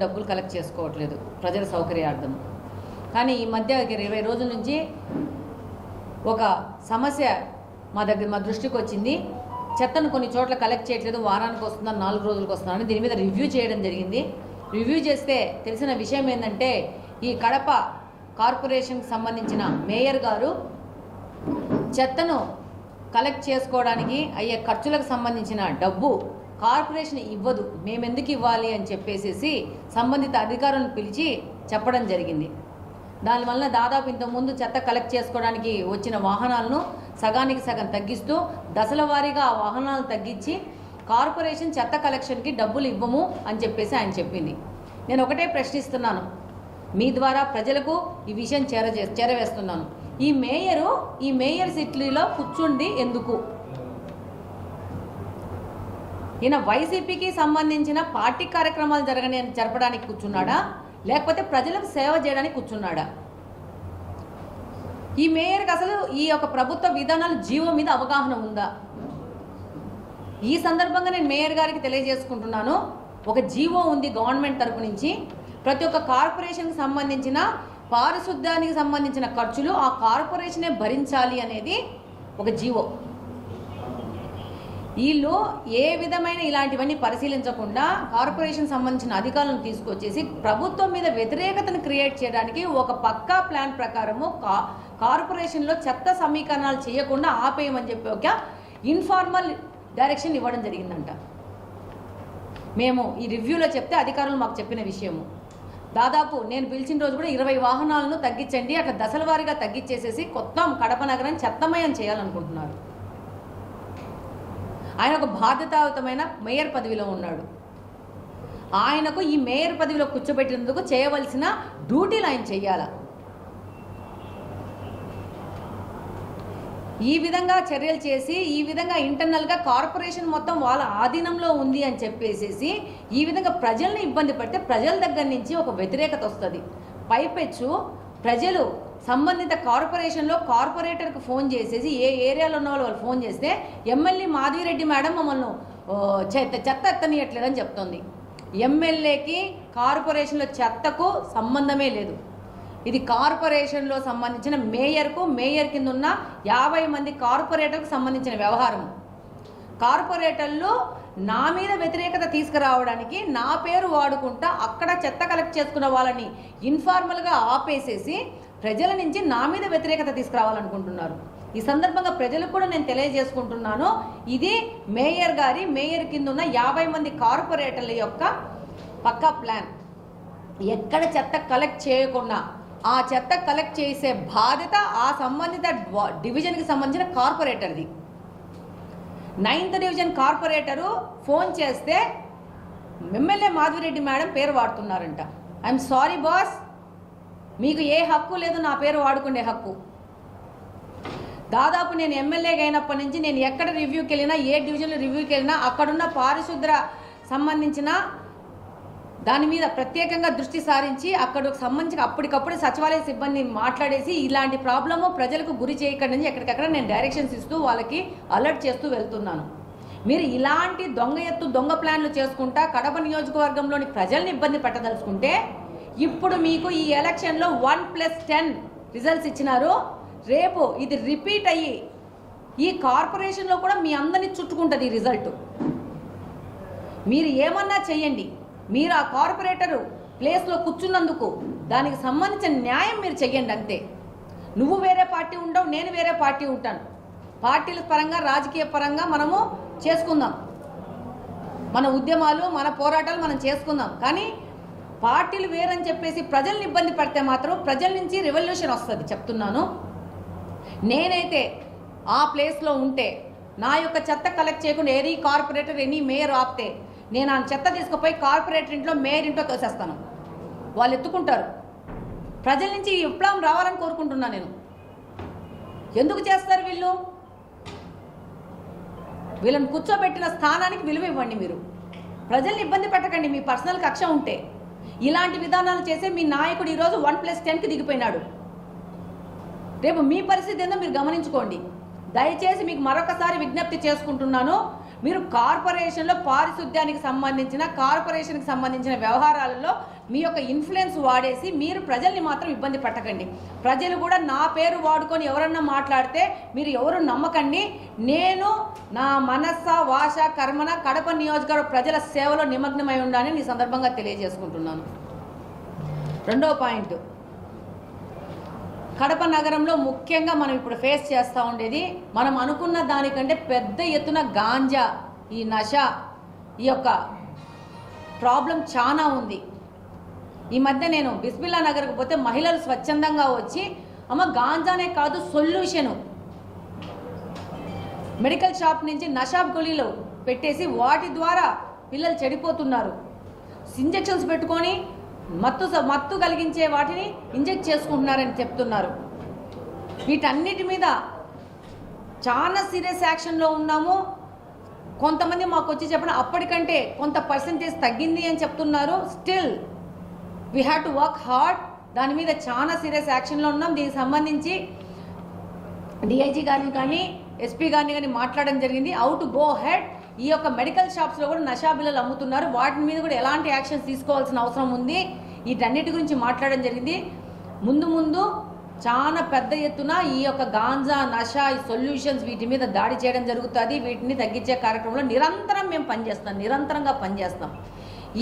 డబ్బులు కలెక్ట్ చేసుకోవట్లేదు. ప్రజల సౌకర్యార్థం. కానీ ఈ మధ్య ఇరవై రోజుల నుంచి ఒక సమస్య మా దగ్గర మా దృష్టికి వచ్చింది. చెత్తను కొన్ని చోట్ల కలెక్ట్ చేయట్లేదు. వారానికి వస్తుందని నాలుగు రోజులకు వస్తుందని దీని మీద రివ్యూ చేయడం జరిగింది. రివ్యూ చేస్తే తెలిసిన విషయం ఏంటంటే ఈ కడప కార్పొరేషన్కి సంబంధించిన మేయర్ గారు చెత్తను కలెక్ట్ చేసుకోవడానికి అయ్యే ఖర్చులకు సంబంధించిన డబ్బు కార్పొరేషన్ ఇవ్వదు మేము ఎందుకు ఇవ్వాలి అని చెప్పేసేసి సంబంధిత అధికారులను పిలిచి చెప్పడం జరిగింది. దానివల్ల దాదాపు ఇంతకుముందు చెత్త కలెక్ట్ చేసుకోవడానికి వచ్చిన వాహనాలను సగానికి సగం తగ్గిస్తూ దశల వారీగా ఆ వాహనాలను తగ్గించి కార్పొరేషన్ చెత్త కలెక్షన్కి డబ్బులు ఇవ్వము అని చెప్పేసి ఆయన చెప్పింది. నేను ఒకటే ప్రశ్నిస్తున్నాను. మీ ద్వారా ప్రజలకు ఈ విషయం చేర చేరవేస్తున్నాను. ఈ మేయరు ఈ మేయర్ సిట్లీలో కూర్చుండి ఎందుకు? ఈయన వైసీపీకి సంబంధించిన పార్టీ కార్యక్రమాలు జరగని జరపడానికి కూర్చున్నాడా? లేకపోతే ప్రజలకు సేవ చేయడానికి కూర్చున్నాడా? ఈ మేయర్కి అసలు ఈ యొక్క ప్రభుత్వ విధానాలు జీవో మీద అవగాహన ఉందా? ఈ సందర్భంగా నేను మేయర్ గారికి తెలియజేసుకుంటున్నాను. ఒక జీవో ఉంది గవర్నమెంట్ తరపు నుంచి. ప్రతి ఒక్క కార్పొరేషన్కి సంబంధించిన పారిశుద్ధ్యానికి సంబంధించిన ఖర్చులు ఆ కార్పొరేషనే భరించాలి అనేది ఒక జీవో. వీళ్ళు ఏ విధమైన ఇలాంటివన్నీ పరిశీలించకుండా కార్పొరేషన్ సంబంధించిన అధికారులను తీసుకొచ్చేసి ప్రభుత్వం మీద వ్యతిరేకతను క్రియేట్ చేయడానికి ఒక పక్కా ప్లాన్ ప్రకారము కా కార్పొరేషన్లో చెత్త సమీకరణాలు చేయకుండా ఆపేయమని చెప్పి ఒక ఇన్ఫార్మల్ డైరెక్షన్ ఇవ్వడం జరిగిందంట. మేము ఈ రివ్యూలో చెప్తే అధికారులు మాకు చెప్పిన విషయము. దాదాపు నేను పిలిచిన రోజు కూడా ఇరవై వాహనాలను తగ్గించండి అట్లా దశల వారీగా తగ్గించేసేసి కొత్త కడప నగరం చెత్తమయం చేయాలనుకుంటున్నారు. ఆయన ఒక బాధ్యతాయుతమైన మేయర్ పదవిలో ఉన్నాడు. ఆయనకు ఈ మేయర్ పదవిలో కూర్చోబెట్టినందుకు చేయవలసిన డ్యూటీలు ఆయన చేయాల ఈ విధంగా చర్యలు చేసి ఈ విధంగా ఇంటర్నల్గా కార్పొరేషన్ మొత్తం వాళ్ళ ఆధీనంలో ఉంది అని చెప్పేసేసి ఈ విధంగా ప్రజల్ని ఇబ్బంది పడితే ప్రజల దగ్గర నుంచి ఒక వ్యతిరేకత వస్తుంది. పైపెచ్చు ప్రజలు సంబంధిత కార్పొరేషన్లో కార్పొరేటర్కి ఫోన్ చేసేసి ఏ ఏరియాలో ఉన్న వాళ్ళు వాళ్ళు ఫోన్ చేస్తే ఎమ్మెల్యే మాధవిరెడ్డి మేడం మమ్మల్ని చెత్త చెత్త ఎత్తనీయట్లేదని చెప్తోంది. ఎమ్మెల్యేకి కార్పొరేషన్లో చెత్తకు సంబంధమే లేదు. ఇది కార్పొరేషన్లో సంబంధించిన మేయర్కు మేయర్ కింద ఉన్న యాభై మంది కార్పొరేటర్కు సంబంధించిన వ్యవహారం కార్పొరేటర్లు నా మీద వ్యతిరేకత తీసుకురావడానికి నా పేరు వాడుకుంటా అక్కడ చెత్త కలెక్ట్ చేసుకున్న వాళ్ళని ఇన్ఫార్మల్గా ఆపేసేసి ప్రజల నుంచి నా మీద వ్యతిరేకత తీసుకురావాలనుకుంటున్నారు. ఈ సందర్భంగా ప్రజలకు కూడా నేను తెలియజేసుకుంటున్నాను ఇది మేయర్ గారి మేయర్ కింద ఉన్న యాభై మంది కార్పొరేటర్ల యొక్క పక్కా ప్లాన్. ఎక్కడ చెత్త కలెక్ట్ చేయకుండా ఆ చెత్త కలెక్ట్ చేసే బాధ్యత ఆ సంబంధిత డివిజన్కి సంబంధించిన కార్పొరేటర్ది. నైన్త్ డివిజన్ కార్పొరేటరు ఫోన్ చేస్తే ఎమ్మెల్యే మాధవిరెడ్డి మేడం పేరు వాడుతున్నారంట. ఐఎమ్ సారీ బాస్ మీకు ఏ హక్కు లేదు నా పేరు వాడుకునే హక్కు. దాదాపు నేను ఎమ్మెల్యేగా అయినప్పటి నుంచి నేను ఎక్కడ రివ్యూకి వెళ్ళినా ఏ డివిజన్లో రివ్యూకి వెళ్ళినా అక్కడున్న పారిశుద్ధ్ర సంబంధించిన దాని మీద ప్రత్యేకంగా దృష్టి సారించి అక్కడికి సంబంధించి అప్పటికప్పుడు సచివాలయ సిబ్బంది మాట్లాడేసి ఇలాంటి ప్రాబ్లము ప్రజలకు గురి చేయకండి నుంచి ఎక్కడికక్కడ నేను డైరెక్షన్స్ ఇస్తూ వాళ్ళకి అలర్ట్ చేస్తూ వెళ్తున్నాను. మీరు ఇలాంటి దొంగ ఎత్తు దొంగ ప్లాన్లు చేసుకుంటా కడప నియోజకవర్గంలోని ప్రజల్ని ఇబ్బంది పెట్టదలుచుకుంటే ఇప్పుడు మీకు ఈ ఎలక్షన్లో వన్ ప్లస్ టెన్ రిజల్ట్స్ ఇచ్చినారు. రేపు ఇది రిపీట్ అయ్యి ఈ కార్పొరేషన్లో కూడా మీ అందరినీ చుట్టుకుంటుంది ఈ రిజల్ట్ మీరు ఏమన్నా చెయ్యండి. మీరు ఆ కార్పొరేటరు ప్లేస్లో కూర్చున్నందుకు దానికి సంబంధించిన న్యాయం మీరు చెయ్యండి అంతే. నువ్వు వేరే పార్టీ ఉండవు నేను వేరే పార్టీ ఉంటాను. పార్టీల పరంగా రాజకీయ పరంగా మనము చేసుకుందాం. మన ఉద్యమాలు మన పోరాటాలు మనం చేసుకుందాం. కానీ పార్టీలు వేరని చెప్పేసి ప్రజల్ని ఇబ్బంది పడితే మాత్రం ప్రజల నుంచి రెవల్యూషన్ వస్తుంది చెప్తున్నాను. నేనైతే ఆ ప్లేస్లో ఉంటే నా యొక్క చెత్త కలెక్ట్ చేయకుండా ఎనీ కార్పొరేటర్ ఎనీ మేయర్ ఆపితే నేను ఆ చెత్త తీసుకుపోయి కార్పొరేటర్ ఇంట్లో మేయర్ ఇంట్లో తోసేస్తాను. వాళ్ళు ఎత్తుకుంటారు. ప్రజల నుంచి ఈ విప్లవం రావాలని కోరుకుంటున్నా నేను. ఎందుకు చేస్తారు వీళ్ళు? వీళ్ళని కూర్చోబెట్టిన స్థానానికి విలువ ఇవ్వండి మీరు. ప్రజల్ని ఇబ్బంది పెట్టకండి మీ పర్సనల్ కక్ష ఉంటే. ఇలాంటి విధానాలు చేసే మీ నాయకుడు ఈరోజు వన్ ప్లస్ టెన్కి దిగిపోయినాడు. రేపు మీ పరిస్థితి ఏందో మీరు గమనించుకోండి. దయచేసి మీకు మరొకసారి విజ్ఞప్తి చేసుకుంటున్నాను. మీరు కార్పొరేషన్లో పారిశుద్ధ్యానికి సంబంధించిన కార్పొరేషన్కి సంబంధించిన వ్యవహారాలలో మీ యొక్క ఇన్ఫ్లుయెన్స్ వాడేసి మీరు ప్రజల్ని మాత్రం ఇబ్బంది పెట్టకండి. ప్రజలు కూడా నా పేరు వాడుకొని ఎవరన్నా మాట్లాడితే మీరు ఎవరు నమ్మకండి. నేను నా మనస్స వాష కర్మన కడప నియోజకవర్గ ప్రజల సేవలో నిమగ్నమై ఉండాలని ఈ సందర్భంగా తెలియజేసుకుంటున్నాను. రెండో పాయింట్. కడప నగరంలో ముఖ్యంగా మనం ఇప్పుడు ఫేస్ చేస్తూ ఉండేది మనం అనుకున్న దానికంటే పెద్ద ఎత్తున గాంజా ఈ నష ఈ యొక్క ప్రాబ్లం చాలా ఉంది. ఈ మధ్య నేను బిస్మిల్లా నగర్కి పోతే మహిళలు స్వచ్ఛందంగా వచ్చి అమ్మ గాంజానే కాదు సొల్యూషను. మెడికల్ షాప్ నుంచి నషాబ్ గుళీలు పెట్టేసి వాటి ద్వారా పిల్లలు చెడిపోతున్నారు. ఇంజెక్షన్స్ పెట్టుకొని మత్తు స- మత్తు కలిగించే వాటిని ఇంజెక్ట్ చేసుకుంటున్నారని చెప్తున్నారు. వీటన్నిటి మీద చాలా సీరియస్ యాక్షన్లో ఉన్నాము. కొంతమంది మాకు వచ్చి చెప్పడం అప్పటికంటే కొంత పర్సంటేజ్ తగ్గింది అని చెప్తున్నారు. Still we have to work hard దాని మీద చాలా సీరియస్ యాక్షన్లో ఉన్నాం. దీనికి సంబంధించి డిఐజీ గారిని కానీ ఎస్పీ గారిని కానీ మాట్లాడడం జరిగింది. అవుట్ టు గో హెడ్ ఈ యొక్క మెడికల్ షాప్స్లో కూడా నషా బిల్లలు అమ్ముతున్నారు. వాటి మీద కూడా ఎలాంటి యాక్షన్స్ తీసుకోవాల్సిన అవసరం ఉంది? వీటన్నిటి గురించి మాట్లాడడం జరిగింది. ముందు ముందు చాలా పెద్ద ఎత్తున ఈ యొక్క గాంజా నషా ఈ సొల్యూషన్స్ వీటి మీద దాడి చేయడం జరుగుతుంది. వీటిని తగ్గించే కార్యక్రమంలో నిరంతరం మేము పనిచేస్తాం. నిరంతరంగా పనిచేస్తాం.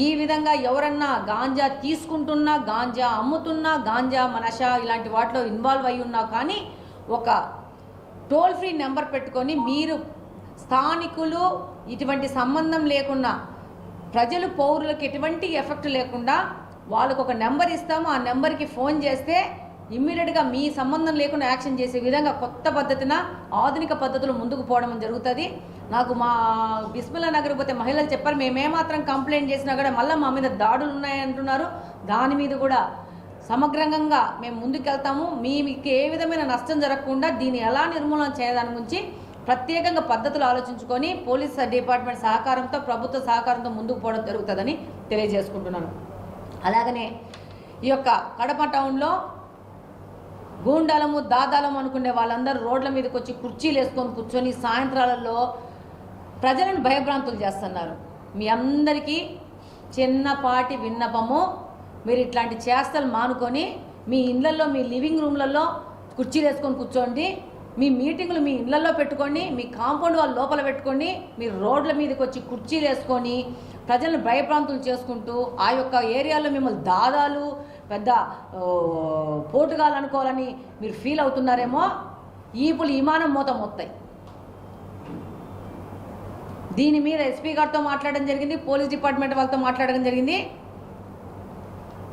ఈ విధంగా ఎవరన్నా గాంజా తీసుకుంటున్నా గాంజా అమ్ముతున్నా గాంజా మనషా ఇలాంటి వాటిలో ఇన్వాల్వ్ అయి ఉన్నా కానీ ఒక టోల్ ఫ్రీ నెంబర్ పెట్టుకొని మీరు స్థానికులు ఇటువంటి సంబంధం లేకుండా ప్రజలు పౌరులకు ఎటువంటి ఎఫెక్ట్ లేకుండా వాళ్ళకు ఒక నెంబర్ ఇస్తాము. ఆ నెంబర్కి ఫోన్ చేస్తే ఇమ్మీడియట్గా మీ సంబంధం లేకుండా యాక్షన్ చేసే విధంగా కొత్త పద్ధతిన ఆధునిక పద్ధతులు ముందుకు పోవడం జరుగుతుంది. నాకు మా బిస్మిల్లా నగర్ పోతే మహిళలు చెప్పారు మేమేమాత్రం కంప్లైంట్ చేసినా కూడా మళ్ళీ మా మీద దాడులు ఉన్నాయంటున్నారు. దాని మీద కూడా సమగ్రంగా మేము ముందుకెళ్తాము. మీకు ఏ విధమైన నష్టం జరగకుండా దీన్ని ఎలా నిర్మూలన చేయదాని గురించి ప్రత్యేకంగా పద్ధతులు ఆలోచించుకొని పోలీస్ డిపార్ట్మెంట్ సహకారంతో ప్రభుత్వ సహకారంతో ముందుకు పోవడం జరుగుతుందని తెలియజేసుకుంటున్నాను. అలాగనే ఈ యొక్క కడప టౌన్లో గూండాలము దాదాలము అనుకునే వాళ్ళందరూ రోడ్ల మీదకి వచ్చి కుర్చీలు వేసుకొని కూర్చొని సాయంత్రాలలో ప్రజలను భయభ్రాంతులు చేస్తున్నారు. మీ అందరికీ చిన్నపాటి విన్నపము. మీరు ఇట్లాంటి చేస్తలు మానుకొని మీ ఇళ్ళల్లో మీ లివింగ్ రూమ్లలో కుర్చీలు వేసుకొని కూర్చోండి. మీ మీటింగ్లు మీ ఇళ్ళలో పెట్టుకోండి మీ కాంపౌండ్ వాళ్ళు లోపల పెట్టుకోండి మీరు రోడ్ల మీదకి వచ్చి కుర్చీలు వేసుకొని ప్రజలను భయప్రాంతులు చేసుకుంటూ ఆ యొక్క ఏరియాలో మిమ్మల్ని దాదాలు పెద్ద ఓ, పోటుగాలు అనుకోవాలని మీరు ఫీల్ అవుతున్నారేమో ఈపులు విమానం మూత మోస్తాయి దీని మీద ఎస్పీ గారితో మాట్లాడడం జరిగింది పోలీస్ డిపార్ట్మెంట్ వాళ్ళతో మాట్లాడడం జరిగింది.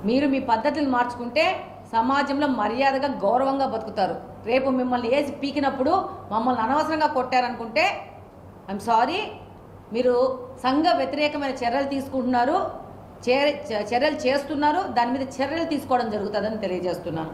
మీరు మీ పద్ధతులు మార్చుకుంటే సమాజంలో మర్యాదగా గౌరవంగా బతుకుతారు. రేపు మిమ్మల్ని వేసి పీకినప్పుడు మమ్మల్ని అనవసరంగా కొట్టారనుకుంటే ఐఎమ్ సారీ మీరు సంఘ వ్యతిరేకమైన చర్యలు తీసుకుంటున్నారు చే- చర్యలు చేస్తున్నారు దాని మీద చర్యలు తీసుకోవడం జరుగుతుందని తెలియజేస్తున్నాను.